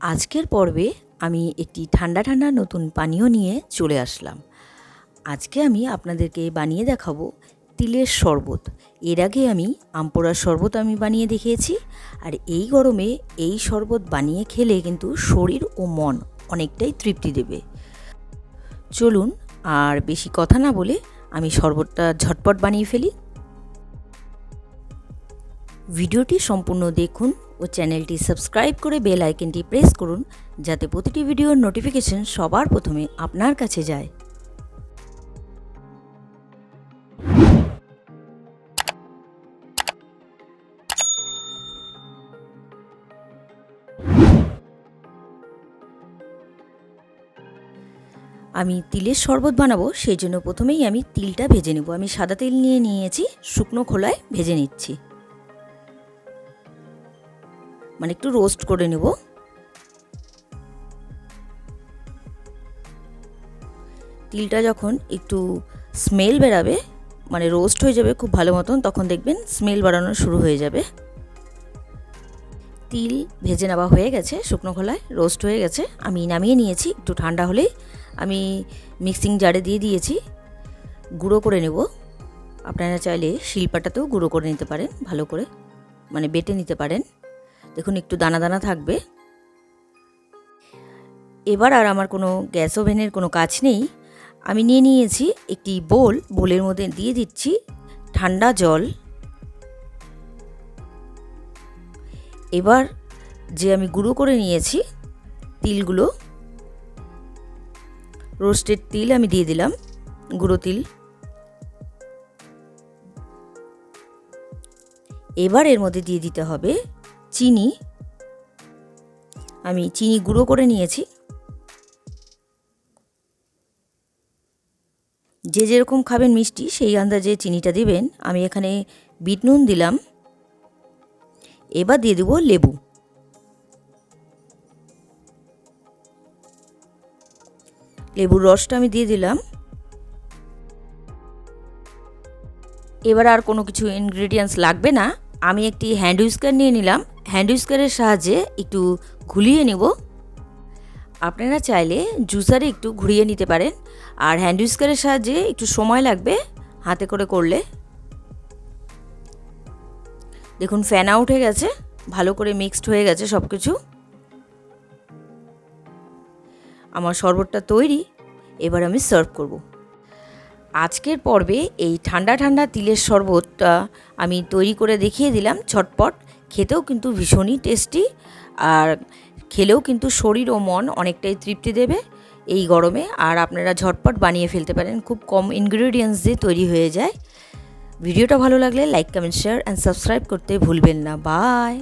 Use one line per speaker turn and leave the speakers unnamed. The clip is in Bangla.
আজকের পর্বে আমি একটি ঠান্ডা ঠান্ডা নতুন পানীয় নিয়ে চলে আসলাম। আজকে আমি আপনাদেরকে বানিয়ে দেখাবো তিলের শরবত। এর আগে আমি আমপোড়ার শরবত আমি বানিয়ে দেখিয়েছি, আর এই গরমে এই শরবত বানিয়ে খেলে কিন্তু শরীর ও মন অনেকটাই তৃপ্তি দেবে। চলুন, আর বেশি কথা না বলে আমি শরবতটা ঝটপট বানিয়ে ফেলি। ভিডিওটি সম্পূর্ণ দেখুন ও চ্যানেলটি সাবস্ক্রাইব করে বেল আইকনটি প্রেস করুন যাতে প্রতিটি ভিডিওর নোটিফিকেশন সবার প্রথমে আপনার কাছে যায়। আমি তিলের শরবত বানাবো, সেই জন্য প্রথমেই আমি তিলটা ভেজে নেব। আমি সাদা তিল নিয়ে নিয়েছি, শুকনো খোলায় ভেজে নিচ্ছি। মানে একটু রোস্ট করে নেব। তিলটা যখন একটু স্মেল বেরাবে মানে রোস্ট হয়ে যাবে খুব ভালো মতন, তখন দেখবেন স্মেল বাড়ানো শুরু হয়ে যাবে। তিল ভেজে নেওয়া হয়ে গেছে, শুকনো খোলায় রোস্ট হয়ে গেছে। আমি নামিয়ে নিয়েছি, একটু ঠান্ডা হলেই আমি মিক্সিং জারে দিয়ে দিয়েছি। গুঁড়ো করে নেব। আপনারা চাইলে শিলপাটাতেও গুঁড়ো করে নিতে পারেন, ভালো করে মানে বেটে নিতে পারেন। দেখুন, একটু দানা দানা থাকবে। এবার আর আমার কোনো গ্যাস ওভেনের কোনো কাজ নেই। আমি নিয়ে নিয়েছি একটি বোল, বোলের মধ্যে দিয়ে দিচ্ছি ঠান্ডা জল। এবার যে আমি গুঁড়ো করে নিয়েছি তিলগুলো, রোস্টেড তিল আমি দিয়ে দিলাম, গুঁড়ো তিল। এবার এর মধ্যে দিয়ে দিতে হবে চিনি। আমি চিনি গুঁড়ো করে নিয়েছি। যে যেরকম খাবেন মিষ্টি, সেই আন্দাজে চিনিটা দিবেন। আমি এখানে বিট নুন দিলাম। এবার দিয়ে দেবো লেবু। লেবুর রসটা আমি দিয়ে দিলাম। এবার আর কোনো কিছু ইনগ্রেডিয়েন্টস লাগবে না। আমি একটি হ্যান্ড উইস্কার নিয়ে নিলাম। হ্যান্ড উইস্কারের সাহায্যে একটু ঘুলিয়ে নেব। আপনারা চাইলে জুসারে একটু ঘুরিয়ে নিতে পারেন। আর হ্যান্ড উইস্কারের সাহায্যে একটু সময় লাগবে হাতে করে করলে। দেখুন ফ্যান আউট হয়ে গেছে, ভালো করে মিক্সড হয়ে গেছে সব কিছু আমার শরবতটা তৈরি, এবার আমি সার্ভ করব। আজকের পর্বে এই ঠান্ডা ঠান্ডা তিলের শরবতটা আমি তৈরি করে দেখিয়ে দিলাম ছটপট খেতেও কিন্তু ভীষণই টেস্টি আর খেলেও কিন্তু শরীর ও মন অনেকটাই তৃপ্তি দেবে এই গরমে। আর আপনারা ঝটপট বানিয়ে ফেলতে পারেন, খুব কম ইনগ্রিডিয়েন্টস দিয়ে তৈরি হয়ে যায়। ভিডিওটা ভালো লাগলে like comment share and subscribe করতে ভুলবেন না। বাই